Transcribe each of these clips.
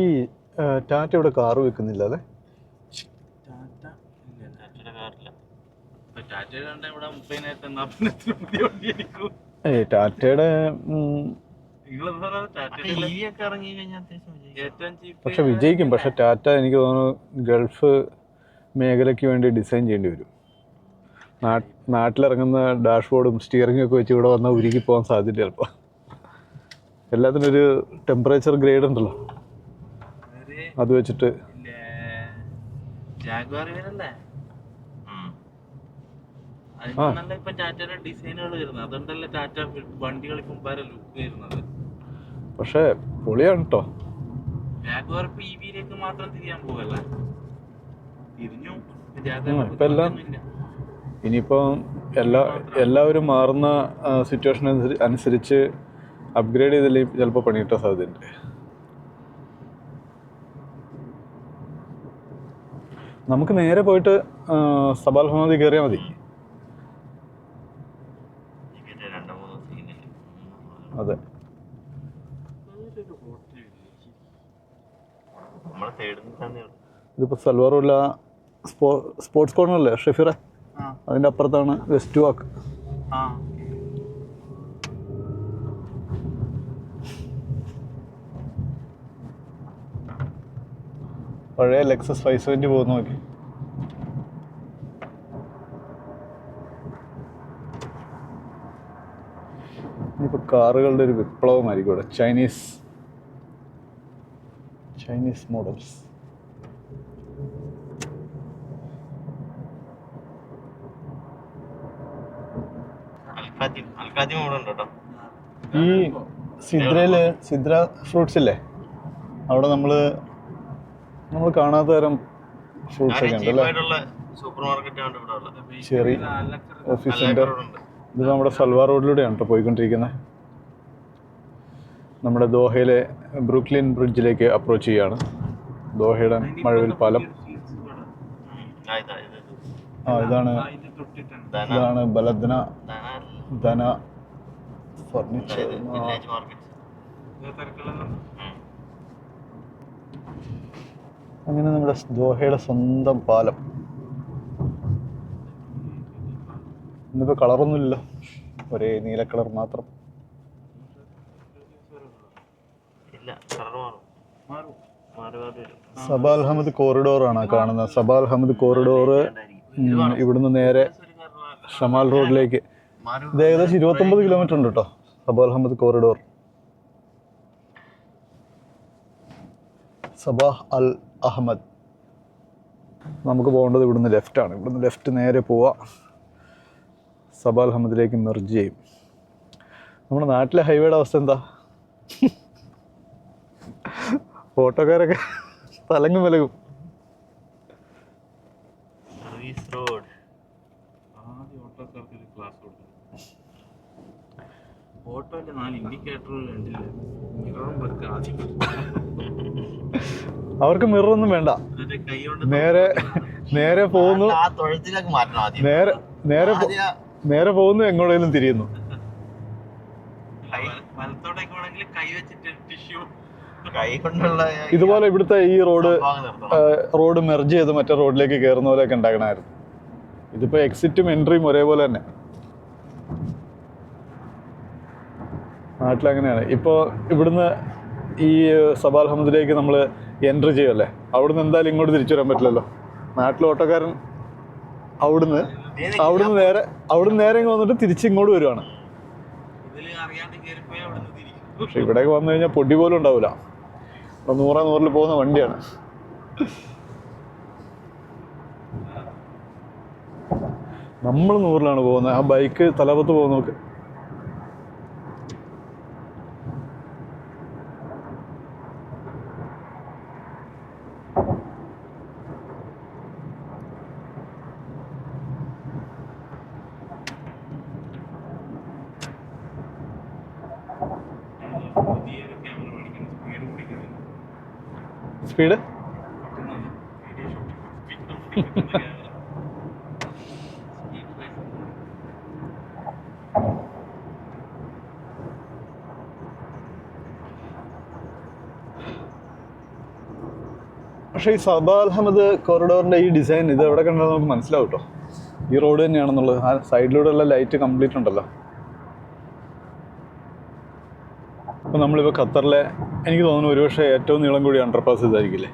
ഈ ടാറ്റ ഇവിടെ കാർ വെക്കുന്നില്ല അല്ലേ? ടാറ്റ ഇല്ല ടാറ്റയുടെ പക്ഷെ വിജയിക്കും. പക്ഷെ ടാറ്റ എനിക്ക് തോന്നുന്നു ഗൾഫ് മേഖലയ്ക്ക് വേണ്ടി ഡിസൈൻ ചെയ്യേണ്ടി വരും. നാട്ടിലിറങ്ങുന്ന ഡാഷ്ബോർഡും സ്റ്റിയറിംഗും ഒക്കെ വെച്ച് ഇവിടെ വന്നാൽ ഉരുകി പോകാൻ സാധ്യത ചിലപ്പോൾ എല്ലാത്തിനും ഒരു ടെമ്പറേച്ചർ ഗ്രേഡ് ഉണ്ടല്ലോ അത് വെച്ചിട്ട്. പക്ഷേ പൊളിയാണ് കേട്ടോ ഇനിയിപ്പം ഇപ്പൊ എല്ലാം- എല്ലാ എല്ലാവരും മാറുന്ന സിറ്റുവേഷൻ അനുസരിച്ച് അപ്ഗ്രേഡ് ചെയ്തില്ലേ ചിലപ്പോൾ പണി കിട്ടാൻ സാധ്യതയുണ്ട്. നമുക്ക് നേരെ പോയിട്ട് സബാൽ ഹമദി കയറിയാൽ മതി. അതെ. ഇതിപ്പോ സൽവാറുള്ള സ്പോർട്സ് കോർണർ അല്ലേ ഷെഫീറെ? ആ. അതിന്റെ അപ്പുറത്താണ് വെസ്റ്റ് വാക്ക് ആ പഴയ ലെക്സസ് ഫൈവ് സെവന്റി പോകുന്ന നോക്കി. ഇനിയിപ്പോൾ കാറുകളുടെ ഒരു വിപ്ലവമായിരിക്കും ഇവിടെ. ചൈനീസ് ചൈനീസ് മോഡൽസ് ഈ സിദ്രയിൽ സിദ്ര ഫ്രൂട്ട്സ് ഇല്ലേ? അവിടെ നമ്മൾ നമ്മൾ കാണാത്ത തരം ഫ്രൂട്ട്സ് ഒക്കെ ഉണ്ട് അല്ലേ സൂപ്പർ മാർക്കറ്റ് ആണ് ഇവിടെ ഉള്ളത്. ചെറി ഓഫീസ് സെന്റർ ഉണ്ട്. ഇത് നമ്മുടെ സൽവാർ റോഡിലൂടെയാണ് കേട്ടോ പോയിക്കൊണ്ടിരിക്കുന്നത്. നമ്മുടെ ദോഹയിലെ ബ്രൂക്ലിൻ ബ്രിഡ്ജിലേക്ക് അപ്രോച്ച് ചെയ്യാണ്. ദോഹയുടെ മഴവിൽ പാലം. ആ, ഇതാ, ഇത് ഇത്. ആ ഇതാണ് ഇതാണ് ബലദന ധന. ഫർണിച്ചർ വില്ലേജ് മാർക്കറ്റ് തിരക്കുള്ള അങ്ങനെ നമ്മുടെ ദോഹയുടെ സ്വന്തം പാലം. ഇന്നിപ്പോൾ കളറൊന്നുമില്ല. ഒരേ നീല കളർ മാത്രം. സബാൽ അഹമ്മദ് കോറിഡോർ ആണ് കാണുന്നത്. സബാൽ അഹമ്മദ് കോറിഡോർ ഇവിടുന്ന് നേരെ ഷമാൽ റോഡിലേക്ക്. ഇത് ഏകദേശം ഇരുപത്തൊമ്പത് കിലോമീറ്റർ ഉണ്ട് കേട്ടോ Sabah Al Ahmad corridor Sabah Al Ahmad. നമുക്ക് പോകേണ്ടത് ഇവിടുന്ന് ലെഫ്റ്റ് ആണ്. ഇവിടുന്ന് ലെഫ്റ്റ് നേരെ പോവാ. സബാൽ അഹമ്മദിലേക്ക് മെർജ് ചെയ്യും. നമ്മുടെ നാട്ടിലെ ഹൈവേയുടെ അവസ്ഥ എന്താ? ഓട്ടോക്കാരൊക്കെ തലങ്ങും വിലകും ഓട്ടോന്റെ നാല് ഇൻഡിക്കേറ്ററുകൾ കണ്ടില്ല? മിററും വെറുതെ ആദ്യം. അവർക്ക് മിററൊന്നും വേണ്ട. നേരെ നേരെ പോകുന്നു. നേരെ നേരെ നേരെ പോകുന്നു എങ്ങോട്ടേലും തിരിയുന്നു. ഇതുപോലെ ഇവിടുത്തെ ഈ റോഡ് റോഡ് മെർജ് ചെയ്ത് മറ്റേ റോഡിലേക്ക് കയറുന്ന പോലെയൊക്കെ ഉണ്ടാക്കണമായിരുന്നു. ഇതിപ്പോ എക്സിറ്റും എൻട്രിയും ഒരേപോലെ തന്നെ. നാട്ടിലങ്ങനെയാണ്. ഇപ്പോ ഇവിടുന്ന് ഈ സബാൽ അഹമ്മദിലേക്ക് നമ്മൾ എൻട്രി ചെയ്യുമല്ലേ അവിടുന്ന് എന്തായാലും ഇങ്ങോട്ട് തിരിച്ചു വരാൻ പറ്റില്ലല്ലോ. നാട്ടിലെ ഓട്ടോക്കാരൻ അവിടുന്ന് അവിടുന്ന് നേരെ അവിടുന്ന് നേരെ ഇങ്ങ് വന്നിട്ട് തിരിച്ച് ഇങ്ങോട്ട് വരുവാണ്. അവിടെ നിന്ന് പക്ഷെ ഇവിടേക്ക് വന്നു കഴിഞ്ഞാൽ പൊടി പോലും ഉണ്ടാവില്ല അപ്പൊ നൂറാ നൂറിൽ പോകുന്ന വണ്ടിയാണ്. നമ്മൾ നൂറിലാണ് പോകുന്നത്. ആ ബൈക്ക് തലപത്ത് പോകുന്ന സ്പീഡ് പക്ഷേ ഈ സബ അഹമ്മദ് കോറിഡോറിന്റെ ഈ ഡിസൈൻ ഇത് എവിടെ കണ്ടാൽ നമുക്ക് മനസ്സിലാവും കേട്ടോ ഈ റോഡ് തന്നെയാണെന്നുള്ളത്. ആ സൈഡിലൂടെയുള്ള ലൈറ്റ് കംപ്ലീറ്റ് ഉണ്ടല്ലോ. അപ്പോൾ നമ്മളിപ്പോൾ ഖത്തറിലെ എനിക്ക് തോന്നുന്നു ഒരുപക്ഷെ ഏറ്റവും നീളം കൂടിയ അണ്ടർപാസ് ഇതായിരിക്കില്ലേ?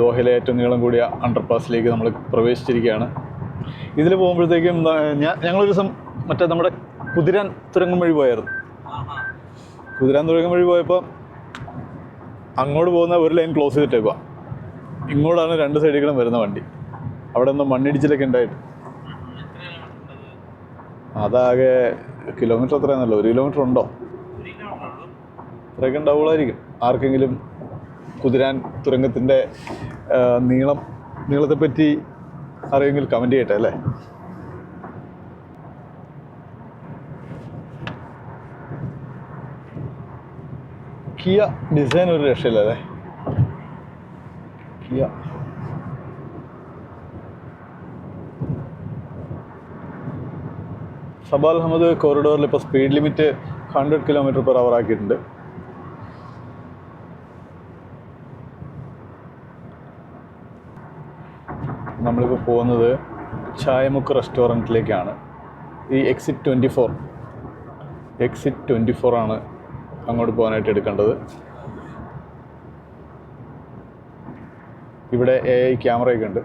ദോഹയിലെ ഏറ്റവും നീളം കൂടിയ അണ്ടർപാസിലേക്ക് നമ്മൾ പ്രവേശിച്ചിരിക്കുകയാണ്. ഇതിൽ പോകുമ്പോഴത്തേക്കും എന്താ, ഞാൻ ഞങ്ങളൊരു ദിവസം മറ്റേ നമ്മുടെ കുതിരാൻ തുരങ്കം വഴി പോയായിരുന്നു. കുതിരാൻ തുരങ്കം വഴി പോയപ്പോൾ അങ്ങോട്ട് പോകുന്ന ഒരു ലൈൻ ക്ലോസ് ചെയ്തിട്ടേക്കുക ഇങ്ങോട്ടാണ് രണ്ട് സൈഡിൽ വരുന്ന വണ്ടി. അവിടെ നിന്ന് മണ്ണിടിച്ചിലൊക്കെ ഉണ്ടായിട്ട്. അതാകെ കിലോമീറ്റർ എത്രയാണെന്നല്ലോ ഒരു കിലോമീറ്റർ ഉണ്ടോ? അത്രയൊക്കെ ഉണ്ടാവുള്ളായിരിക്കും. ആർക്കെങ്കിലും കുതിരാൻ തുരങ്കത്തിന്റെ നീളം നീളം നീളത്തെപ്പറ്റി അറിയെങ്കിൽ കമന്റ് ചെയ്യട്ടെ അല്ലേ? കിയ ഡിസൈൻ ഒരു രക്ഷയില്ല അല്ലേ? കിയ. സബാൽ അഹമ്മദ് കോറിഡോറിൽ ഇപ്പോൾ speed limit hundred kilometre per hour ആക്കിയിട്ടുണ്ട്. നമ്മളിപ്പോൾ പോകുന്നത് ചായമുക്ക് റെസ്റ്റോറന്റിലേക്കാണ് ഈ exit twenty four exit twenty four ആണ് അങ്ങോട്ട് പോകാനായിട്ട് എടുക്കേണ്ടത്. ഇവിടെ എ ഐ ക്യാമറയൊക്കെ ഉണ്ട്.